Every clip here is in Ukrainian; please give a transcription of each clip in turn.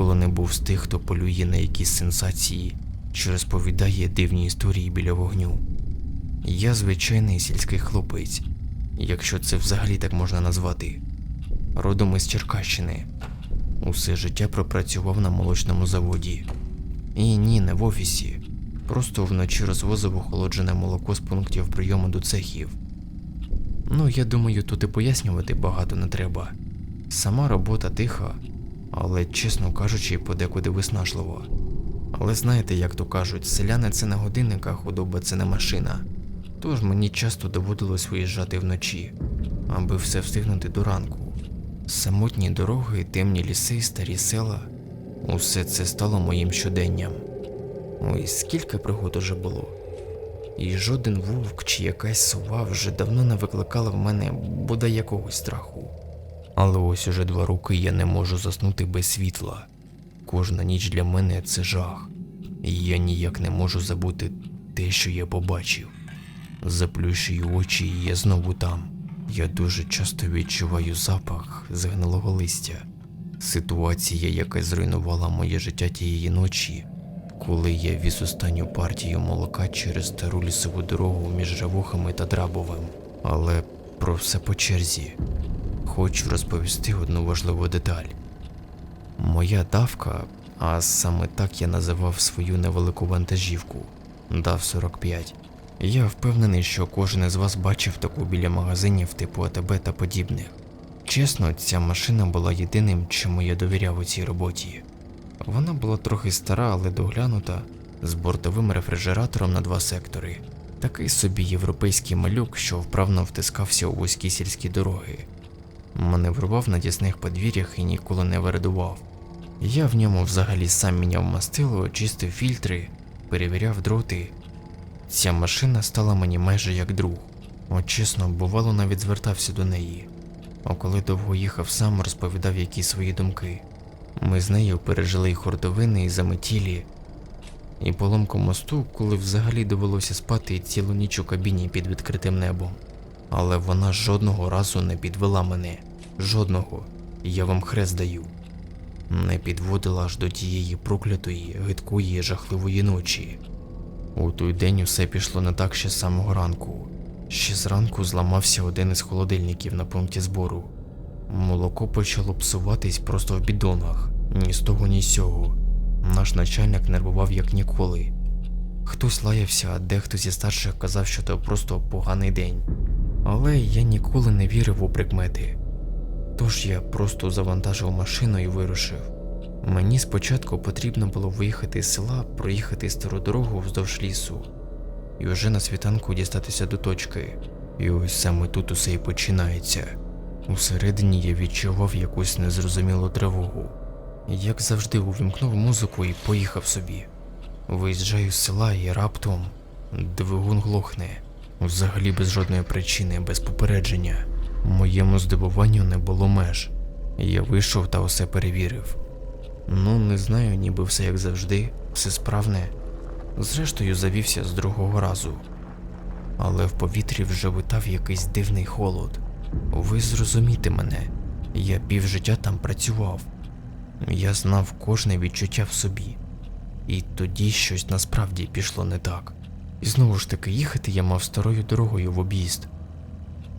ніколи не був з тих, хто полює на якісь сенсації чи розповідає дивні історії біля вогню. Я звичайний сільський хлопець, якщо це взагалі так можна назвати. Родом із Черкащини. Усе життя пропрацював на молочному заводі. І ні, не в офісі. Просто вночі розвозив охолоджене молоко з пунктів прийому до цехів. Ну, я думаю, тут і пояснювати багато не треба. Сама робота тиха, але, чесно кажучи, подекуди виснажлива. Але знаєте, як то кажуть, селяни це не годинник, а худоба це не машина. Тож мені часто доводилось виїжджати вночі, аби все встигнути до ранку. Самотні дороги, темні ліси, старі села усе це стало моїм щоденням. Ой, скільки пригод уже було. І жоден вовк чи якась сова вже давно не викликала в мене бодай якогось страху. Але ось уже два роки я не можу заснути без світла. Кожна ніч для мене це жах, і я ніяк не можу забути те, що я побачив. Заплющую очі, і я знову там. Я дуже часто відчуваю запах згнилого листя. Ситуація, яка зруйнувала моє життя тієї ночі, коли я віз останню партію молока через стару лісову дорогу між Равухами та Драбовим. Але про все по черзі. Хочу розповісти одну важливу деталь. Моя давка, а саме так я називав свою невелику вантажівку, дав 45. Я впевнений, що кожен із вас бачив таку біля магазинів типу АТБ та подібних. Чесно, ця машина була єдиним, чому я довіряв у цій роботі. Вона була трохи стара, але доглянута, з бортовим рефрижератором на два сектори. Такий собі європейський малюк, що вправно втискався у вузькі сільські дороги. Маневрував на тісних подвір'ях і ніколи не вередував. Я в ньому взагалі сам міняв мастило, чистив фільтри, перевіряв дроти. Ця машина стала мені майже як друг. От чесно, бувало, навіть звертався до неї. А коли довго їхав сам, розповідав якісь свої думки. Ми з нею пережили і хуртовини, і заметілі, і поломку мосту, коли взагалі довелося спати цілу ніч у кабіні під відкритим небом. Але вона жодного разу не підвела мене. Жодного. Я вам хрест даю. Не підводила аж до тієї проклятої, гидкої, жахливої ночі. У той день усе пішло не так ще з самого ранку. Ще зранку зламався один із холодильників на пункті збору. Молоко почало псуватись просто в бідонах, ні з того, ні з сього. Наш начальник нервував як ніколи. Хтось лаявся, а дехто зі старших казав, що це просто поганий день. Але я ніколи не вірив у прикмети. Тож я просто завантажив машину і вирушив. Мені спочатку потрібно було виїхати з села, проїхати стару дорогу вздовж лісу, і вже на світанку дістатися до точки. І ось саме тут усе і починається. Усередині я відчував якусь незрозумілу тривогу. Як завжди увімкнув музику і поїхав собі. Виїжджаю з села і раптом двигун глохне. Взагалі без жодної причини, без попередження. Моєму здивуванню не було меж. Я вийшов та усе перевірив. Ну, не знаю, ніби все як завжди, все справне. Зрештою, завівся з другого разу. Але в повітрі вже витав якийсь дивний холод. Ви зрозумієте мене, я півжиття там працював. Я знав кожне відчуття в собі. І тоді щось насправді пішло не так. І знову ж таки їхати я мав старою дорогою в об'їзд.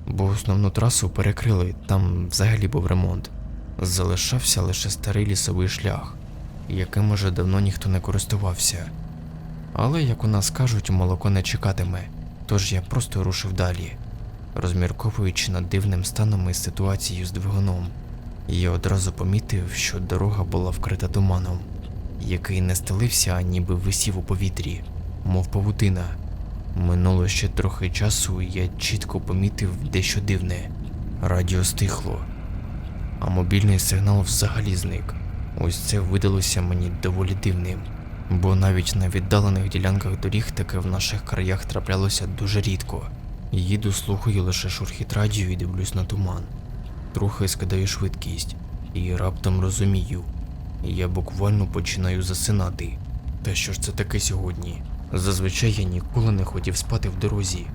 Бо основну трасу перекрили, там взагалі був ремонт. Залишався лише старий лісовий шлях, яким уже давно ніхто не користувався. Але, як у нас кажуть, молоко не чекатиме, тож я просто рушив далі, розмірковуючи над дивним станом і ситуацією з двигуном. Я одразу помітив, що дорога була вкрита туманом, який не стелився, а ніби висів у повітрі, мов павутина. Минуло ще трохи часу, і я чітко помітив дещо дивне. Радіо стихло, а мобільний сигнал взагалі зник. Ось це видалося мені доволі дивним, бо навіть на віддалених ділянках доріг таке в наших краях траплялося дуже рідко. Їду, слухаю лише шурхіт радіо і дивлюсь на туман. Трохи скидаю швидкість і раптом розумію. Я буквально починаю засинати. Та що ж це таке сьогодні? Зазвичай я ніколи не хотів спати в дорозі.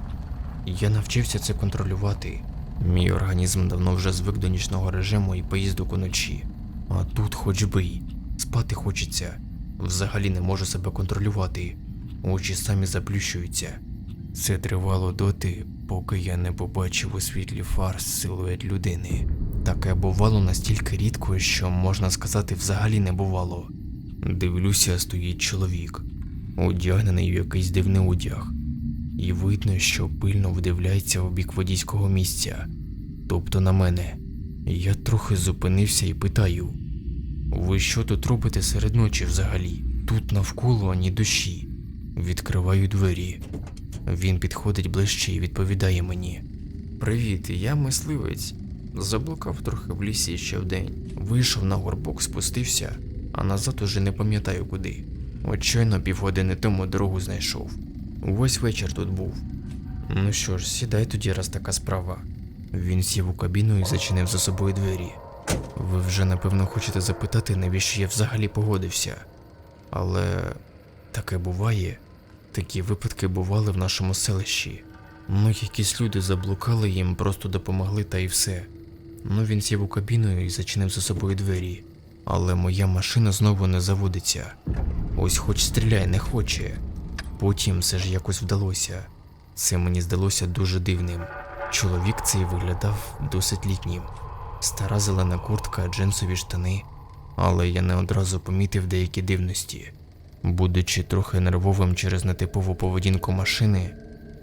Я навчився це контролювати. Мій організм давно вже звик до нічного режиму і поїздок уночі. А тут хоч би. Спати хочеться. Взагалі не можу себе контролювати. Очі самі заплющуються. Це тривало доти, поки я не побачив у світлі фар силует людини. Таке бувало настільки рідко, що можна сказати, взагалі не бувало. Дивлюся, стоїть чоловік, одягнений в якийсь дивний одяг, і видно, що пильно вдивляється в бік водійського місця, тобто на мене. Я трохи зупинився і питаю: ви що тут робите серед ночі взагалі? Тут навколо ні душі. Відкриваю двері. Він підходить ближче і відповідає мені: Привіт, я мисливець. Заблукав трохи в лісі ще вдень. Вийшов на горбок, спустився, а назад уже не пам'ятаю куди. От щойно півгодини тому дорогу знайшов. Увесь вечір тут був. Ну що ж, сідай тоді, раз така справа. Він сів у кабіну і зачинив за собою двері. Ви вже напевно хочете запитати, навіщо я взагалі погодився. Але таке буває. Такі випадки бували в нашому селищі. Ну, якісь люди заблукали, їм просто допомогли та і все. Ну, він сів у кабіну і зачинив за собою двері. Але моя машина знову не заводиться. Ось хоч стріляй, не хоче. Потім все ж якось вдалося. Це мені здалося дуже дивним. Чоловік цей виглядав досить літнім. Стара зелена куртка, джинсові штани, але я не одразу помітив деякі дивності. Будучи трохи нервовим через нетипову поведінку машини,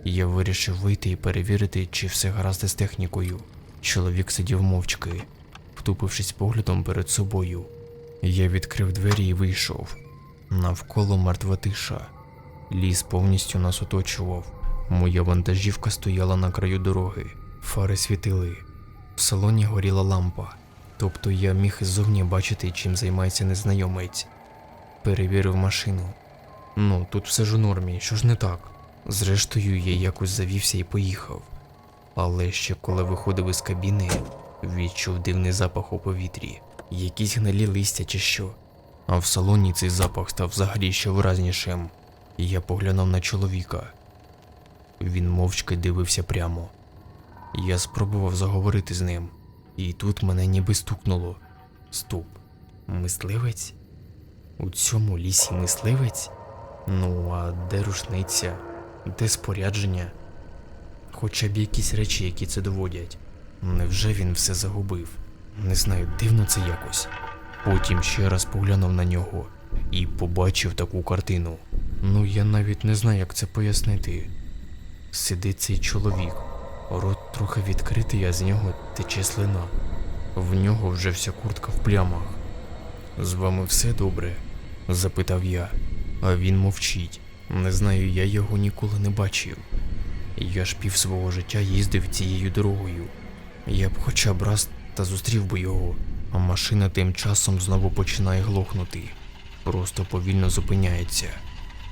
я вирішив вийти і перевірити, чи все гаразд із технікою. Чоловік сидів мовчки, втупившись поглядом перед собою. Я відкрив двері і вийшов. Навколо мертва тиша. Ліс повністю нас оточував. Моя вантажівка стояла на краю дороги, фари світили. В салоні горіла лампа, тобто я міг іззовні бачити, чим займається незнайомець. Перевірив машину. Ну, тут все ж у нормі, що ж не так. Зрештою, я якось завівся і поїхав. Але ще коли виходив із кабіни, відчув дивний запах у повітрі, якісь гнилі листя чи що. А в салоні цей запах став взагалі ще виразнішим. Я поглянув на чоловіка. Він мовчки дивився прямо. Я спробував заговорити з ним, і тут мене ніби стукнуло. Стоп, мисливець? У цьому лісі мисливець? Ну, а де рушниця? Де спорядження? Хоча б якісь речі, які це доводять. Невже він все загубив? Не знаю, дивно це якось. Потім ще раз поглянув на нього і побачив таку картину. Ну, я навіть не знаю, як це пояснити. Сидить цей чоловік, рот трохи відкритий, а з нього тече слина. В нього вже вся куртка в плямах. З вами все добре? запитав я, а він мовчить. Не знаю, я його ніколи не бачив. Я ж пів свого життя їздив цією дорогою. Я б хоча б раз та зустрів би його, а машина тим часом знову починає глохнути. Просто повільно зупиняється.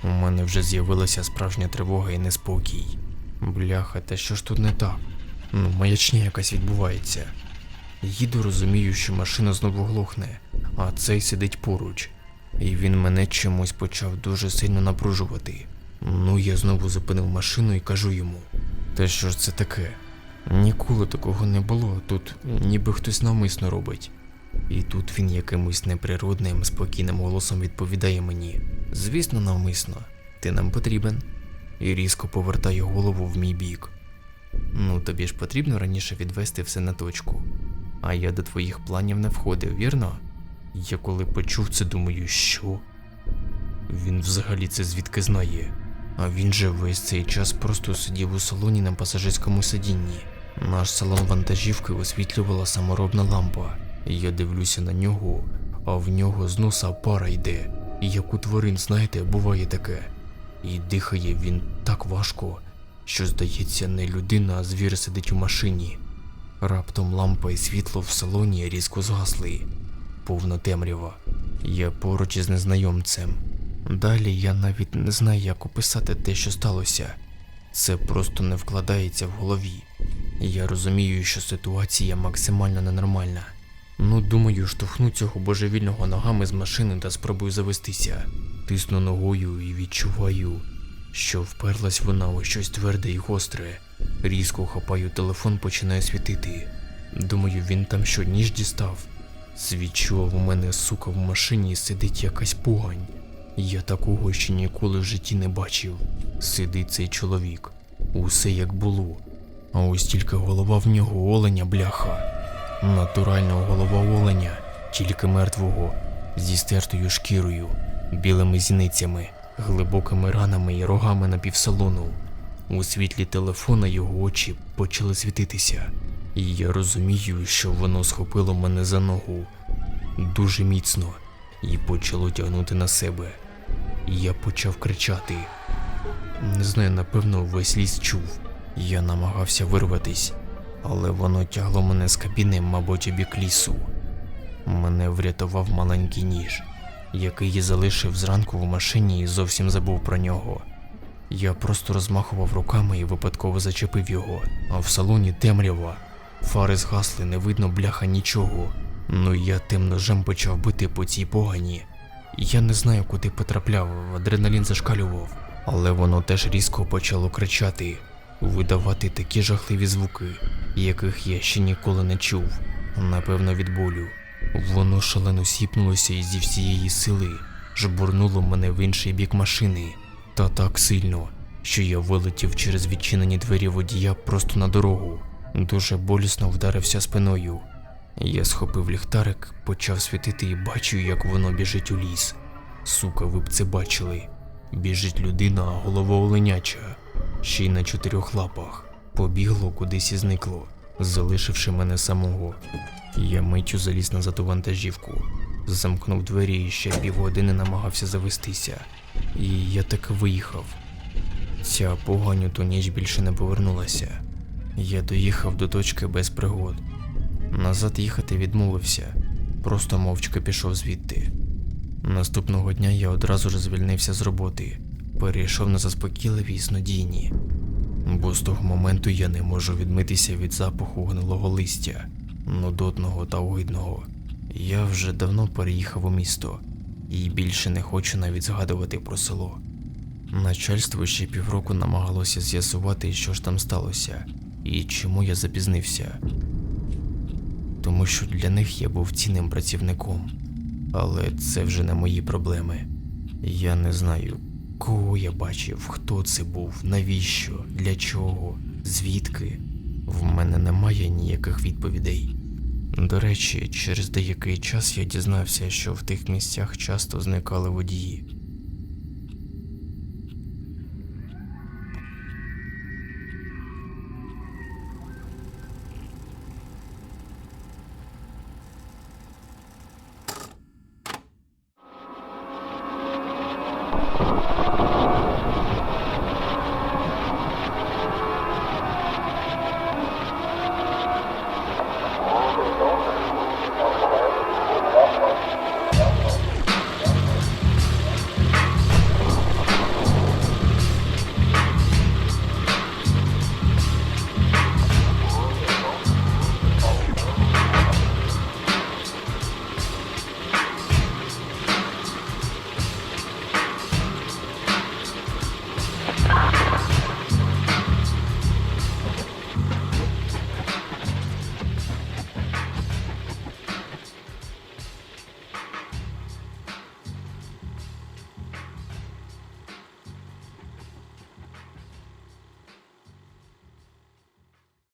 У мене вже з'явилася справжня тривога і неспокій. Бляха, та що ж тут не так? Ну, маячня якась відбувається. Їду, розумію, що машина знову глохне, а цей сидить поруч. І він мене чомусь почав дуже сильно напружувати. Ну, я знову зупинив машину і кажу йому: Та що ж це таке? Ніколи такого не було, тут ніби хтось навмисно робить. І тут він якимось неприродним, спокійним голосом відповідає мені: Звісно, навмисно, ти нам потрібен. І різко повертає голову в мій бік. Ну, тобі ж потрібно раніше відвести все на точку. А я до твоїх планів не входив, вірно? Я коли почув це, думаю, що? Він взагалі це звідки знає? А він же весь цей час просто сидів у салоні на пасажирському сидінні. Наш салон вантажівки освітлювала саморобна лампа. Я дивлюся на нього, а в нього з носа пара йде. І як у тварин, знаєте, буває таке. І дихає він так важко, що здається, не людина, а звір сидить у машині. Раптом лампа і світло в салоні різко згасли. Повна темрява. Я поруч із незнайомцем. Далі я навіть не знаю, як описати те, що сталося. Це просто не вкладається в голові. Я розумію, що ситуація максимально ненормальна. Ну, думаю, штовхну цього божевільного ногами з машини та спробую завестися. Тисну ногою і відчуваю, що вперлась вона у щось тверде і гостре. Різко хапаю телефон, починає світити. Думаю, він там що ніж дістав. Свідчував у мене, сука, в машині сидить якась погань. Я такого ще ніколи в житті не бачив. Сидить цей чоловік. Усе як було. А ось тільки голова в нього оленя бляха. Натурального голова оленя, тільки мертвого, зі стертою шкірою, білими зіницями, глибокими ранами і рогами на півсалону. У світлі телефона його очі почали світитися, і я розумію, що воно схопило мене за ногу дуже міцно і почало тягнути на себе. Я почав кричати. Не знаю, напевно, весь ліс чув. Я намагався вирватись, але воно тягло мене з кабіни, мабуть, у бік лісу. Мене врятував маленький ніж, який я залишив зранку в машині і зовсім забув про нього. Я просто розмахував руками і випадково зачепив його, а в салоні темрява. Фари згасли, не видно бляха нічого. Ну я тим ножем почав бити по цій погані. Я не знаю, куди потрапляв, адреналін зашкалював, але воно теж різко почало кричати, видавати такі жахливі звуки, яких я ще ніколи не чув, напевно, від болю. Воно шалено сіпнулося і зі всієї сили жбурнуло мене в інший бік машини, та так сильно, що я вилетів через відчинені двері водія просто на дорогу. Дуже болісно вдарився спиною. Я схопив ліхтарик, почав світити і бачу, як воно біжить у ліс. Сука, ви б це бачили. Біжить людина, а голова оленяча, ще й на чотирьох лапах. Побігло кудись і зникло, залишивши мене самого. Я миттю заліз назад у вантажівку, замкнув двері і ще півгодини намагався завестися. І я таки виїхав. Ця погань у ту ніч більше не повернулася. Я доїхав до точки без пригод. Назад їхати відмовився, просто мовчки пішов звідти. Наступного дня я одразу ж звільнився з роботи, перейшов на заспокійливі і снодійні, бо з того моменту я не можу відмитися від запаху гнилого листя, нудотного та огидного. Я вже давно переїхав у місто і більше не хочу навіть згадувати про село. Начальство ще півроку намагалося з'ясувати, що ж там сталося, і чому я запізнився тому що для них я був цінним працівником. Але це вже не мої проблеми. Я не знаю, кого я бачив, хто це був, навіщо, для чого, звідки. В мене немає ніяких відповідей. До речі, через деякий час я дізнався, що в тих місцях часто зникали водії.